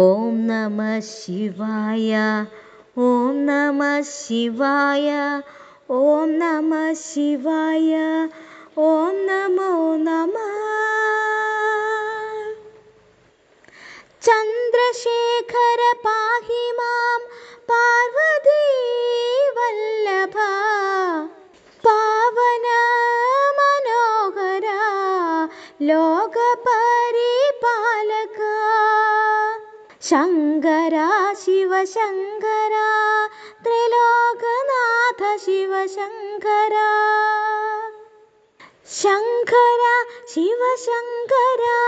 ॐ नमः शिवाय ॐ नमः शिवाय ॐ नमः शिवाय ॐ नमो नमः। चन्द्रशेखर पाहि मां पार्वती वल्लभा पावन मनोहरा लोकपरिपालका शङ्करा शिवशङ्करा त्रिलोकनाथ शिवशङ्करा। शङ्करा शिवशङ्करा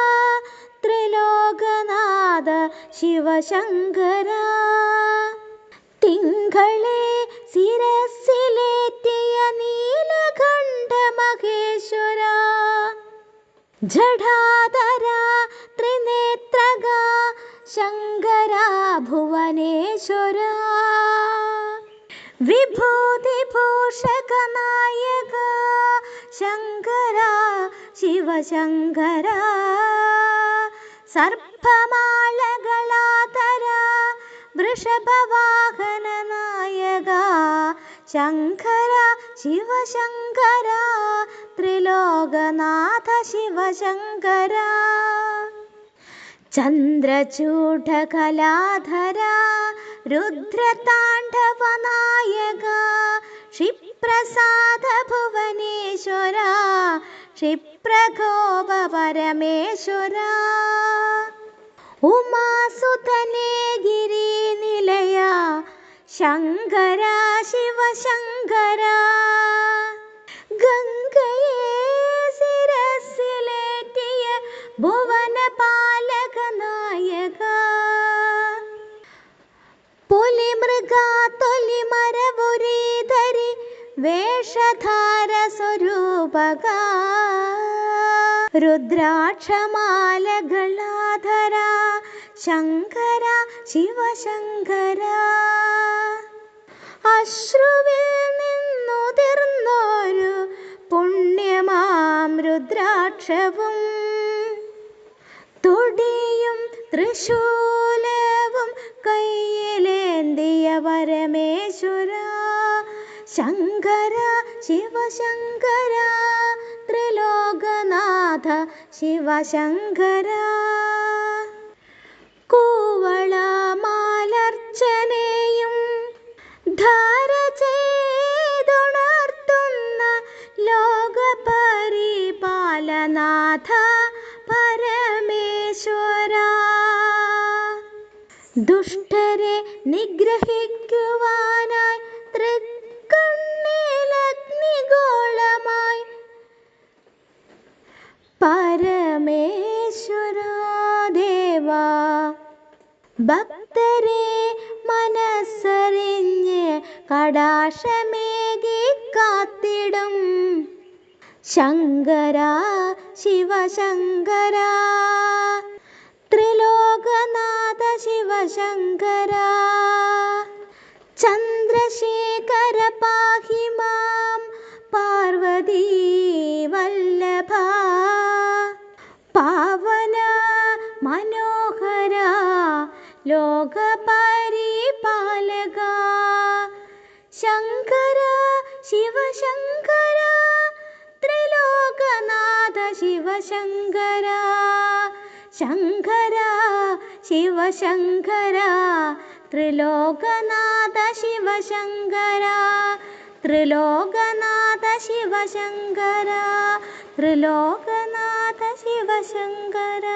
त्रिलोकनाथ शिवशङ्करा। तिङ्गळे शिरसिलेत्य नीलकण्ठमहेश्वरा जडाधरा त्रिनेत्रगा शङ्करा भुवनेश्वरा विभूतिभूषकनायका शङ्करा शिवशङ्करा। सर्पमालगलाधरा वृषभवाहननायका शङ्करा शिवशङ्करा। त्रिलोकनाथ शिवशङ्करा चन्द्रचूडकलाधरा रुद्रताण्डवनायका क्षिप्रसाद भुवनेश्वरा क्षिप्रकोपरमेश्वरा उमासुतने गिरिनिलया शङ्करा शिवशङ्करा വേഷധാരസ്വരൂപക. രുദ്രാക്ഷമാലകളാധര. ശങ്കര ശിവശങ്കര. അശ്രുവിൽ നിന്നുതിർന്നോരു പുണ്യമാം രുദ്രാക്ഷവും. തൊടിയും തൃശൂർ ശിവശങ്കര ത്രിലോകനാഥ ശിവശങ്കര. കൂവള മാലർച്ചനെയും ധാര ചെയ്തുണർത്തുന്ന ലോകപരിപാലനാഥ പരമേശ്വര. ദുഷ്ടരെ നിഗ്രഹിക്കുവാനായി പരമേശ്വര ദേവാ. ഭക്തരെ മനസ്സറിഞ്ഞ് കടാശമേകി കാത്തിടും. ശങ്കര ശിവശങ്കര. ത്രിലോകനാഥ ശിവശങ്കര. वन मनोहरा लोकपरिपालका शङ्कर शिवशङ्कर त्रिलोकनाथ शिवशङ्कर शङ्कर शिवशङ्कर त्रिलोकनाथ शिवशङ्कर त्रिलोकनाथ शिवशङ्कर त्रिलोकनाथ शिवशङ्कर